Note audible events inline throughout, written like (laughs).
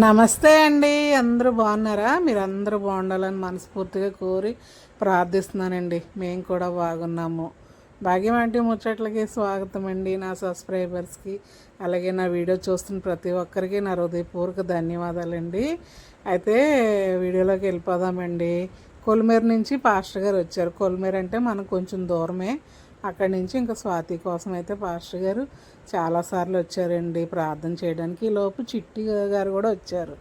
నమస్తే అండి. అందరూ బాగున్నారా? మీరు అందరూ బాగుండాలని మనస్ఫూర్తిగా కోరి ప్రార్థిస్తున్నానండి. మేము కూడా బాగున్నాము. భాగ్యం అంటే ముచ్చట్లకి స్వాగతం అండి నా సబ్స్క్రైబర్స్కి. అలాగే నా వీడియో చూస్తున్న ప్రతి ఒక్కరికి నా హృదయపూర్వక ధన్యవాదాలండి. అయితే వీడియోలోకి వెళ్ళిపోదామండి. కొలిమేర నుంచి పాస్టర్ గారు వచ్చారు. కొలిమేర అంటే మనకు కొంచెం దూరమే. అక్కడి నుంచి ఇంకా స్వాతి కోసం అయితే పాస్టర్ గారు చాలాసార్లు వచ్చారండి. ప్రార్థన చేయడానికి ఈ లోపు చిట్టి గారు కూడా వచ్చారు.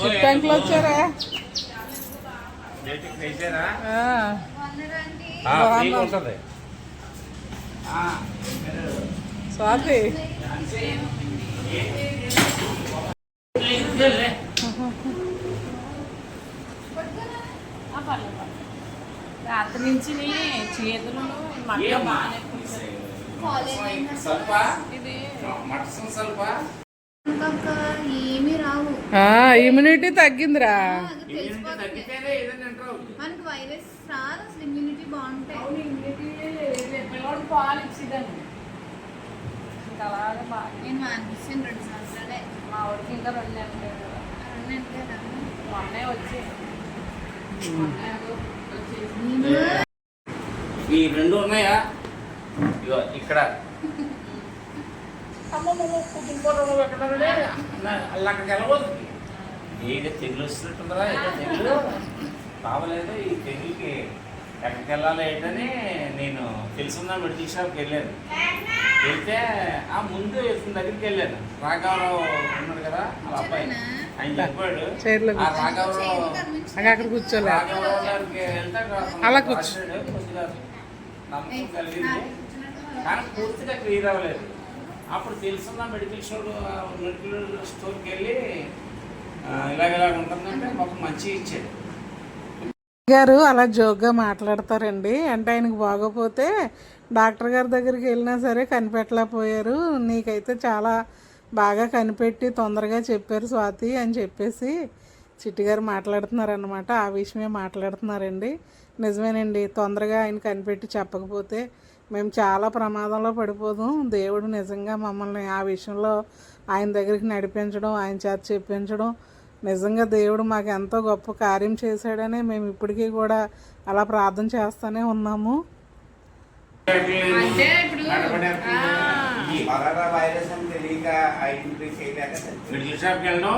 చిట్టి అంకుల్ వచ్చారా? స్వాతి. రావు. ఆ, ఇమ్యూనిటీ తగ్గిందిరా. మనకి వైరస్ రాదు అసలు ఇమ్యూనిటీ బాగుంటాయి పాలు ఇంకా అలాగే బాగా. నేను రెండు సంవత్సరాలే. మా వాడికి ఇంకా రెండు కదా. అవునండి కదా. మొన్నే వచ్చి. మొన్నే ఈ రెండు ఉన్నాయా? ఇగో ఇక్కడ. ఏదో తెగులు వస్తున్నట్టుందా ఏదో తెగులు. కావలేదు ఈ తెగులుకి ఎక్కడికి వెళ్ళాలి ఏంటని నేను తెలుసున్నా మెడికల్ షాప్కి వెళ్ళాను. వెళ్తే ఆ ముందు దగ్గరికి వెళ్ళాను. రాఘవరావు ఉన్నాడు కదా వాళ్ళ అబ్బాయి. చైర్లో రాఘవరావు అక్కడ కూర్చోలే. అలా కూర్చో. కానీ పూర్తిగా క్లియర్ అవ్వలేదు. అప్పుడు తెలుసున్న మెడికల్ స్టోర్ మెడికల్ స్టోర్కి వెళ్ళి ఆ, ఇలాగ ఇలాగ ఉంటుందంటే మాకు మంచి ఇచ్చాడు. గారు అలా జోక్గా మాట్లాడతారండి. అంటే ఆయనకు బాగోపోతే డాక్టర్ గారి దగ్గరికి వెళ్ళినా సరే కనిపెట్టలేకపోయారు. నీకైతే చాలా బాగా కనిపెట్టి తొందరగా చెప్పారు స్వాతి అని చెప్పేసి చిట్టి గారు మాట్లాడుతున్నారనమాట ఆ విషయమే మాట్లాడుతున్నారండి. నిజమేనండి తొందరగా ఆయన కనిపెట్టి చెప్పకపోతే మేము చాలా ప్రమాదంలో పడిపోదాం. దేవుడు నిజంగా మమ్మల్ని ఆ విషయంలో ఆయన దగ్గరికి నడిపించడం ఆయన చేత చెప్పించడం నిజంగా దేవుడు మాకు ఎంతో గొప్ప కార్యం చేశాడని మేము ఇప్పటికీ కూడా అలా ప్రార్థన చేస్తూనే ఉన్నాము. అంటే ఇప్పుడు కరోనా వైరస్ అని తెలియక ఐడెంటిఫై చేయలేక మెడికల్ షాప్కి వెళ్ళడం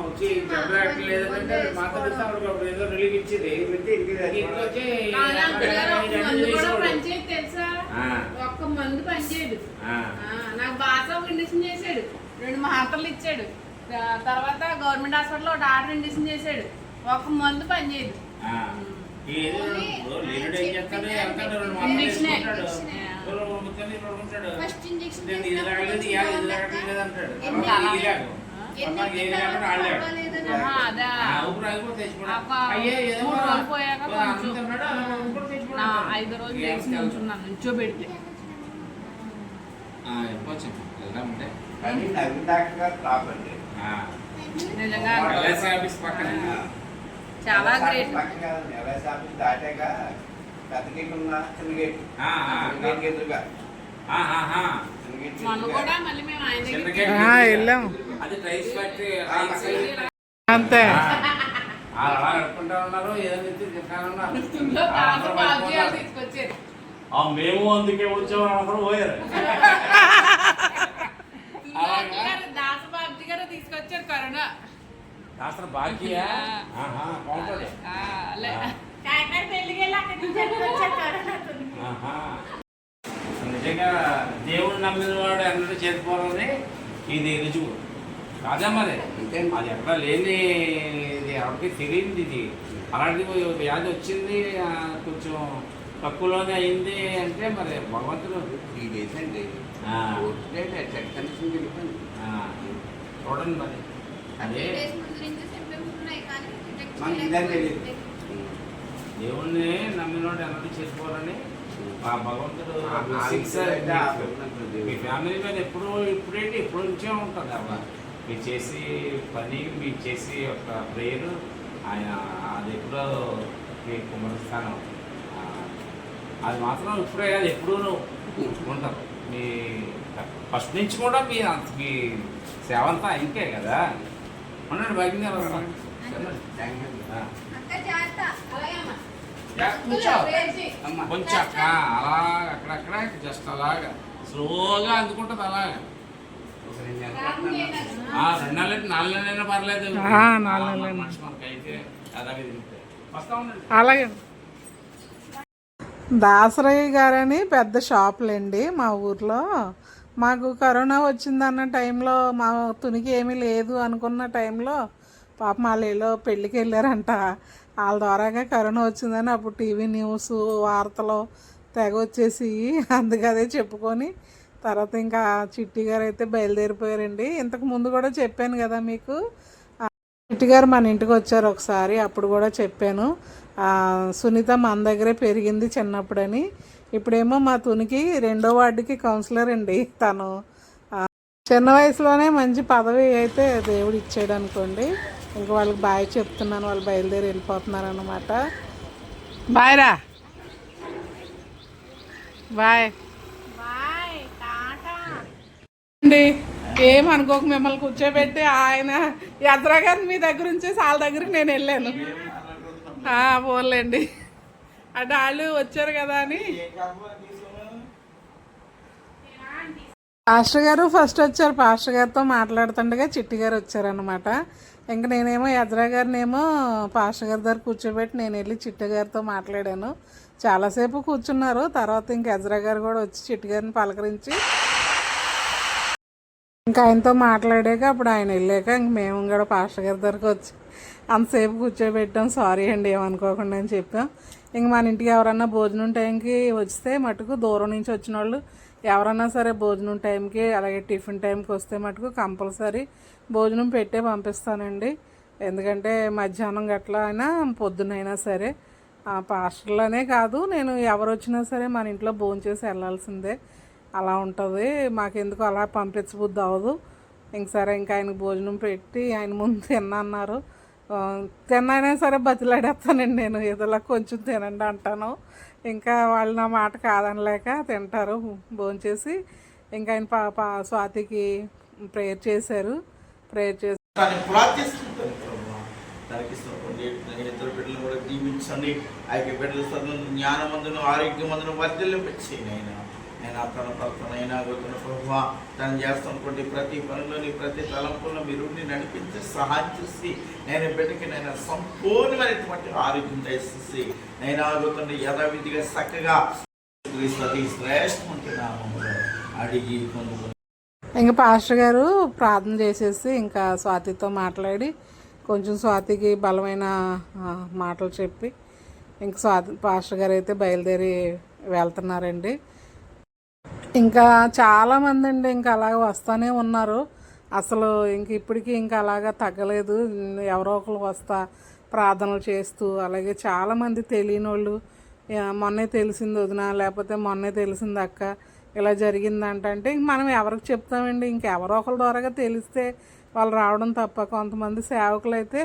వచ్చి చెప్పడానికి లేదంటే ఏదో రిలీఫ్ ఇచ్చింది. వచ్చి ఒక్క మందు పనిచేయదు నాకు బాగా ఇండిషన్ చేశాడు. రెండు మాత్రలు ఇచ్చాడు. తర్వాత గవర్నమెంట్ హాస్పిటల్లో ఒక ఆర్డర్ ఇండిషన్ చేశాడు. ఒక్క మందు పనిచేయదు ఆ. ఫస్ట్ ఇంజెక్షన్ నేను ఇది ఇది అంటాడు ఇది రోజులు కొంచెం. ఐదు రోజులు. వెళ్దామంటే టాప్ అండి ఆ, నిజంగా చాలా ఎల్ఐసి వెళ్ళాం. అంతే. అలా నడుపుకుంటా ఉన్నారు ఏదో ఎత్తి తింటానే ఉన్నారు. ఆ, అందరూ బాగా పడిపోతారు. తీసుకొచ్చారు. ఆ, మేము అందుకే వచ్చామని అందరూ పోయారు. బాబు గారు, తీసుకొచ్చారు కరోనా. అసలు బాకీయా. కాకినాడ వెళ్ళి అక్కడి నుంచి. నిజంగా దేవుడు నమ్మిన వాడు ఎన్నడూ చేతిపోవాలని ఇది రుజువు కాదా మరి? అది ఎక్కడ లేని ఇది ఎవరికి తెలియదు ఇది. అలాంటిది వ్యాధి వచ్చింది కొంచెం తక్కువలోనే అయింది అంటే మరి భగవంతుడు ఈ డేస్ అండి. చూడండి మరి. అదే. త్రీ డేస్ దేవుణ్ణి నమ్మినోడు ఎన్నడూ చేసుకోవాలని ఆ భగవంతుడు మీ. ఫ్యామిలీ మీద ఎప్పుడు ఇప్పుడేంటి? ఎప్పుడు నుంచే ఉంటుంది అలా మీరు చేసి పని మీరు చేసి ఒక ప్రేయర్ ఆయన అది ఎప్పుడో మీ కుమరస్థానం. ఆ, అది మాత్రం ఇప్పుడే కాదు ఎప్పుడూ ఉంటాం మీ ఫస్ట్ నుంచి కూడా మీ అంత మీ సేవ అంతా ఇంకే కదా. ఉండండి బయట గారు వస్తాను ఆ. అక్క జాగ్రత్త అలాగే అమ్మా. యా, కూర్చో వేసి. కొంచెం అక్క అలా అక్కడక్కడ జస్ట్ అలాగా. స్లోగా అందుకుంటుంది అలాగా. రెండు నెలలు నాలుగు నెలలైనా పర్లేదు. మనిషి మనకైతే అలాగే అలాగే. దాసరయ్య గారని పెద్ద షాపులండి మా ఊర్లో. మాకు కరోనా వచ్చిందన్న టైంలో మా తునికి ఏమీ లేదు అనుకున్న టైంలో పాప మాలేలో పెళ్ళికి వెళ్ళారంట. వాళ్ళ ద్వారాగా కరోనా వచ్చిందని అప్పుడు టీవీ న్యూస్ వార్తలు తెగ వచ్చేసి అందుకు అదే చెప్పుకొని తర్వాత ఇంకా చిట్టి గారు అయితే బయలుదేరిపోయారండి. ఇంతకు ముందు కూడా చెప్పాను కదా మీకు. చిట్టి గారు మన ఇంటికి వచ్చారు ఒకసారి అప్పుడు కూడా చెప్పాను. సునీత మన దగ్గరే పెరిగింది చిన్నప్పుడని. ఇప్పుడేమో మా తునికి రెండో వార్డుకి కౌన్సిలర్ అండి తను. చిన్న వయసులోనే మంచి పదవి అయితే దేవుడు ఇచ్చాడు అనుకోండి. ఇంకా వాళ్ళకి బాయ్ చెప్తున్నాను వాళ్ళు బయలుదేరి వెళ్ళిపోతున్నారు అనమాట బాయ్ రా బాయ్. బాయ్ టాటా. అండి ఏమనుకోక మిమ్మల్ని కూర్చోబెట్టి ఆయన యాత్రా గారిని మీ దగ్గర ఉంచి వాళ్ళ దగ్గరికి నేను వెళ్ళాను. ఆ, పోలేండి అంటే వాళ్ళు వచ్చారు కదా అని. పాస్టర్ గారు ఫస్ట్ వచ్చారు. పాస్టర్ గారితో మాట్లాడుతుండగా చిట్టి గారు వచ్చారనమాట ఇంక నేనేమో యజ్రా గారినేమో పాష గారి దగ్గర కూర్చోబెట్టి నేను వెళ్ళి చిట్ట గారితో మాట్లాడాను. చాలాసేపు కూర్చున్నారు. తర్వాత ఇంక యజ్రా గారు కూడా వచ్చి చిట్టు గారిని పలకరించి ఇంకా ఆయనతో మాట్లాడాక అప్పుడు ఆయన వెళ్ళాక ఇంక మేము కూడా పాష గారి దగ్గరకు వచ్చి అంతసేపు కూర్చోబెట్టాం. సారీ అండి ఏమనుకోకుండా అని చెప్పాం. ఇంక మన ఇంటికి ఎవరన్నా భోజనం టైంకి వస్తే మటుకు దూరం నుంచి వచ్చిన వాళ్ళు ఎవరన్నా సరే భోజనం టైంకి అలాగే టిఫిన్ టైంకి వస్తే మటుకు కంపల్సరీ భోజనం పెట్టే పంపిస్తానండి. ఎందుకంటే మధ్యాహ్నం గట్ల అయినా పొద్దునైనా సరే. ఆ కాదు నేను ఎవరు వచ్చినా సరే మన ఇంట్లో భోజనం చేసి వెళ్ళాల్సిందే. అలా ఉంటుంది. మాకెందుకు అలా పంపించబుద్ది అవ్వదు. ఇంక సరే ఇంకా ఆయనకు భోజనం పెట్టి ఆయన ముందు తిన్నా అన్నారు. తిన్నైనా సరే బతిలాడేస్తానండి నేను. ఏదోలా కొంచెం తినండి అంటాను. ఇంకా వాళ్ళు నా మాట కాదనలేక తింటారు భోంచేసి ఇంకా ఆయన పాప స్వాతికి ప్రేయర్ చేశారు. ప్రేయర్ చేసి నేను ఇద్దరు బిడ్డలు కూడా దీవించండి. ఆ యొక్క బిడ్డల జ్ఞానమందును ఆరోగ్యమందును నేను నేను తన తనైనా గుర్తున్న ప్రభు తను చేస్తున్నటువంటి ప్రతి పనిలోని ప్రతి తలంపులను మీరు నడిపించి సహాయం చేసి నేను బిడ్డకి నేను సంపూర్ణమైనటువంటి ఆరోగ్యం దయచేసి నేను ఆగుతున్న యథావిధిగా చక్కగా క్రీస్తు అతి అడిగి పొందుకుని ఇంకా పాస్టర్ గారు ప్రార్థన చేసేసి ఇంకా స్వాతితో మాట్లాడి కొంచెం స్వాతికి బలమైన మాటలు చెప్పి ఇంక స్వాతి పాస్టర్ గారు అయితే బయలుదేరి వెళ్తున్నారండి. ఇంకా చాలామంది అండి ఇంకా అలాగ వస్తూనే ఉన్నారు. అసలు ఇంక ఇప్పటికీ ఇంకా అలాగా తగ్గలేదు. ఎవరో ఒకరు వస్తా ప్రార్థనలు చేస్తూ అలాగే చాలామంది తెలియని వాళ్ళు మొన్నే తెలిసింది వదిన లేకపోతే మొన్నే తెలిసింది అక్క ఇలా జరిగిందంట అంటే ఇంక మనం ఎవరికి చెప్తామండి? ఇంకెవరో ఒకరి ద్వారాగా తెలిస్తే వాళ్ళు రావడం తప్ప కొంతమంది సేవకులు అయితే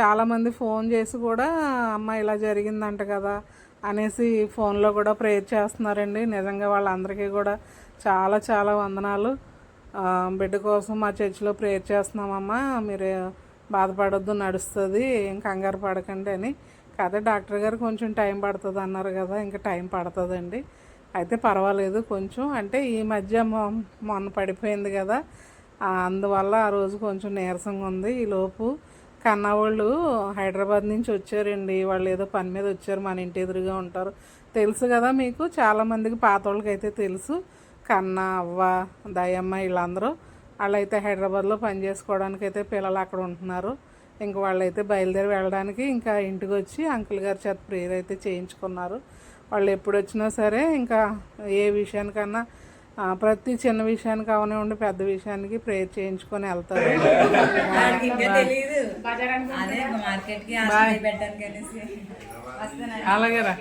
చాలామంది ఫోన్ చేసి కూడా అమ్మ ఇలా జరిగిందంట కదా అనేసి ఫోన్లో కూడా ప్రేయర్ చేస్తున్నారండి. నిజంగా వాళ్ళందరికీ కూడా చాలా చాలా వందనాలు. బిడ్డ కోసం మా చర్చిలో ప్రేయర్ చేస్తున్నామమ్మా. మీరు బాధపడొద్దు నడుస్తుంది ఏం కంగారు పడకండి అని. కాదే డాక్టర్ గారు కొంచెం టైం పడుతుంది అన్నారు కదా ఇంకా టైం పడుతుందండి. అయితే పర్వాలేదు కొంచెం. అంటే ఈ మధ్య మొ- మొన్న పడిపోయింది కదా. అందువల్ల ఆ రోజు కొంచెం నీరసంగా ఉంది. ఈ లోపు కన్నా వాళ్ళు హైదరాబాద్ నుంచి వచ్చారండి. వాళ్ళు ఏదో పని మీద వచ్చారు మన ఇంటి ఎదురుగా ఉంటారు. తెలుసు కదా మీకు చాలామందికి పాత వాళ్ళకి అయితే తెలుసు. కన్న అవ్వ దయమ్మ వీళ్ళందరూ వాళ్ళైతే హైదరాబాద్లో పని చేసుకోవడానికి అయితే పిల్లలు అక్కడ ఉంటున్నారు. ఇంక వాళ్ళైతే బయలుదేరి వెళ్ళడానికి ఇంకా ఇంటికి వచ్చి అంకుల్ గారి చేత ప్రేయర్ అయితే చేయించుకున్నారు. వాళ్ళు ఎప్పుడు వచ్చినా సరే ఇంకా ఏ విషయానికన్నా ప్రతి చిన్న విషయానికి అవనివ్వండి పెద్ద విషయానికి ప్రేయర్ చేయించుకొని వెళ్తారు. వాడికి ఇంకా తెలీదు. బజార్ అనుకుంటా. అదే మార్కెట్కి హాస్పిటల్ పెట్టడానికి అనేసి వస్తున్నాను అలాగే రా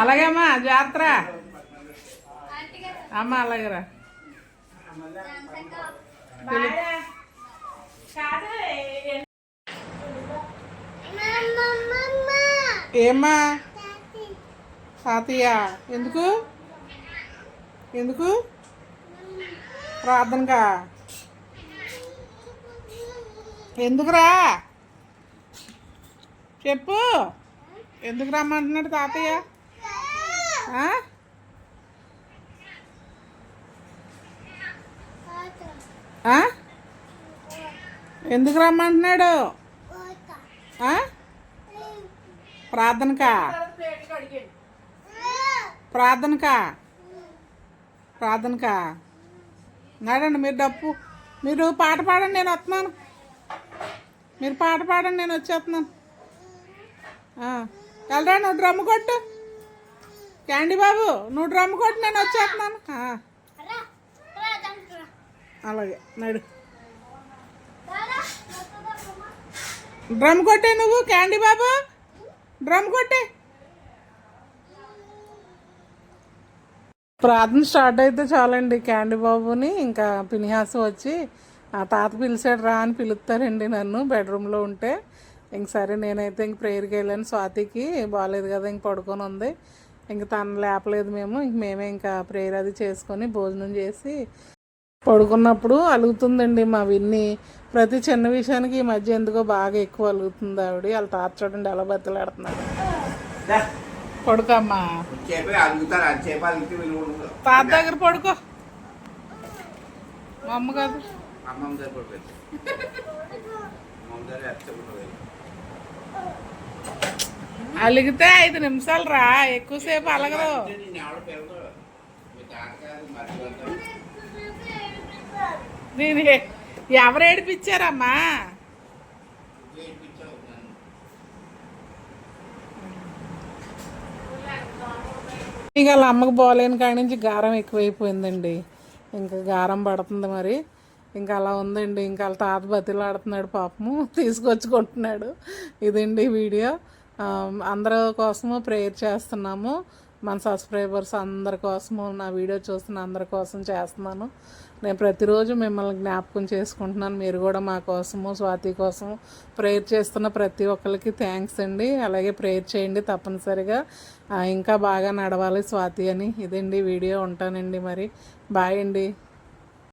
అలాగే అమ్మా జాగ్రత్త అమ్మ అలాగే రా. కాదు ఏమ్మా? తాతయ్య ఎందుకు? ఎందుకు? ప్రార్థనగా ఎందుకురా? చెప్పు. ఎందుకు రమ్మంటున్నాడు తాతయ్య? ఎందుకు రమ్మంటున్నాడు? ప్రార్థనకా? ప్రార్థనకా? ప్రార్థనకా? నాడండి మీరు డప్పు. మీరు పాట పాడండి నేను వస్తున్నాను. మీరు పాట పాడండి నేను వచ్చేస్తున్నాను. వెళ్ళరా నువ్వు డ్రమ్ము కొట్టు. క్యాండీ బాబు నువ్వు డ్రమ్ము కొట్టు నేను వచ్చేస్తున్నాను. అలాగే నడు. డ్రమ్ కొట్టే నువ్వు క్యాండీ బాబు. డ్రమ్ కొట్టే. ప్రార్థన స్టార్ట్ అయితే చాలండి. క్యాండీ బాబుని ఇంకా పినిహాసు వచ్చి ఆ తాత పిలిచాడు రా అని పిలుస్తారండి నన్ను బెడ్రూమ్లో ఉంటే. ఇంక సరే నేనైతే ఇంక ప్రేయర్కి వెళ్ళాను. స్వాతికి బాగాలేదు కదా ఇంక పడుకొని ఉంది. ఇంక తను లేపలేదు మేము. ఇంక మేమే ఇంకా ప్రేయర్ అది చేసుకొని భోజనం చేసి పడుకున్నప్పుడు అలుగుతుందండి మా విన్ని. ప్రతి చిన్న విషయానికి ఈ మధ్య ఎందుకో బాగా ఎక్కువ అలుగుతుంది ఆవిడ. వాళ్ళ తాత చూడండి ఎలా బతులాడుతున్నాడు. పడుకోమ్మా. తాత దగ్గర పడుకో. మా అమ్మ కాదు. అమ్మమ్మ దగ్గర పడుకోవచ్చు అలిగితే ఐదు నిమిషాలు రా ఎక్కువసేపు అలగదు. నేను ఎవరు ఏడిపించారమ్మా ఏడిపించావు నన్ను. ఇక వాళ్ళ అమ్మకు బాగాలేని కాడి నుంచి గారం ఎక్కువైపోయిందండి. ఇంకా గారం పడుతుంది మరి. ఇంకా అలా ఉందండి. ఇంకా వాళ్ళ తాత బతిలాడుతున్నాడు పాపము. (laughs) తీసుకొచ్చుకుంటున్నాడు ఇదండి వీడియో. అందరి కోసము ప్రేయర్ చేస్తున్నాము. మన సబ్స్క్రైబర్స్ అందరి కోసము నా వీడియో చూస్తున్న అందరి కోసం చేస్తున్నాను. నేను ప్రతిరోజు మిమ్మల్ని జ్ఞాపకం చేసుకుంటున్నాను. మీరు కూడా మా కోసము స్వాతి కోసము ప్రేయర్ చేస్తున్న ప్రతి ఒక్కరికి థ్యాంక్స్ అండి. అలాగే ప్రేయర్ చేయండి తప్పనిసరిగా. ఇంకా బాగా నడవాలి స్వాతి అని. ఇదండి వీడియో. ఉంటానండి మరి. బాయ్ అండి.